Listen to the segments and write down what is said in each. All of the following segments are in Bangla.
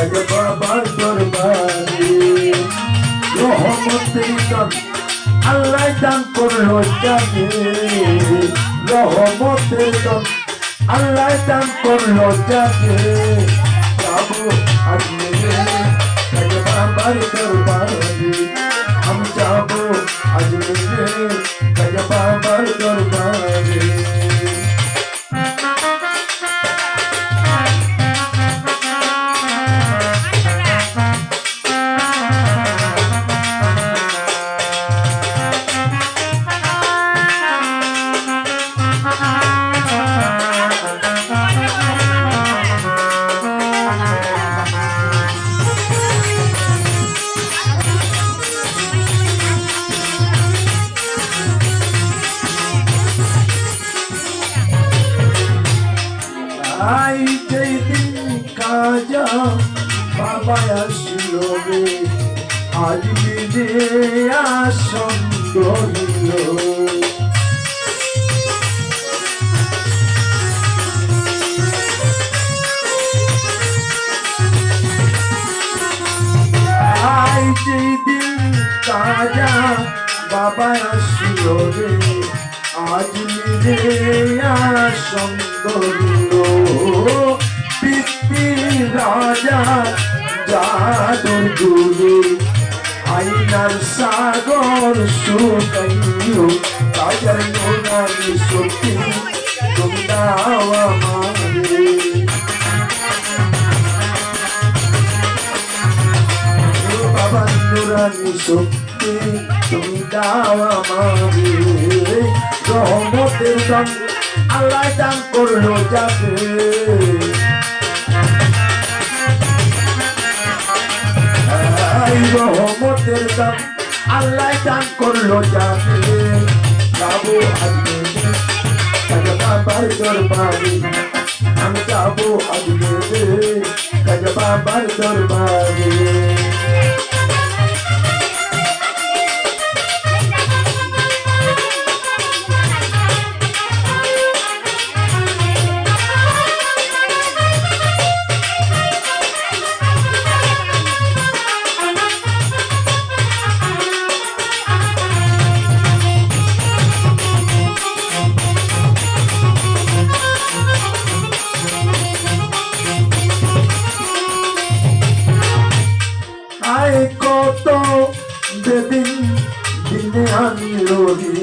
আজ বাবার দরবারে। রহমতের দান আল্লাহ দান করল জানে রহমতের দান আল্লাহ দান করল জানে যাব আজমেরে আজ বাবার আই যেই দিন কাজা বাবা আসিল রে, আজ নিজে আসন করিল আই কাজা বাবা আসিল রে, আজ নিজে রাজা, জাদুর গুরু, আইনার সাগর সুকাইও রাজার নোনানি সত্যি, তুমি দাও আমারে বাবা নুরানি, সত্যি, তুমি দাও আমারে রহমতের দান আল্লাহ দান করল যাবে রহমতের দান আল্লাহ দান করল যাবে যাব আজকে। বাবার দরবারে। আমি যাব আজকে। বাবার দরবারে। সেদিন দিনে আমি রহি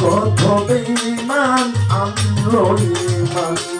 কত বেমান আমি রহি মান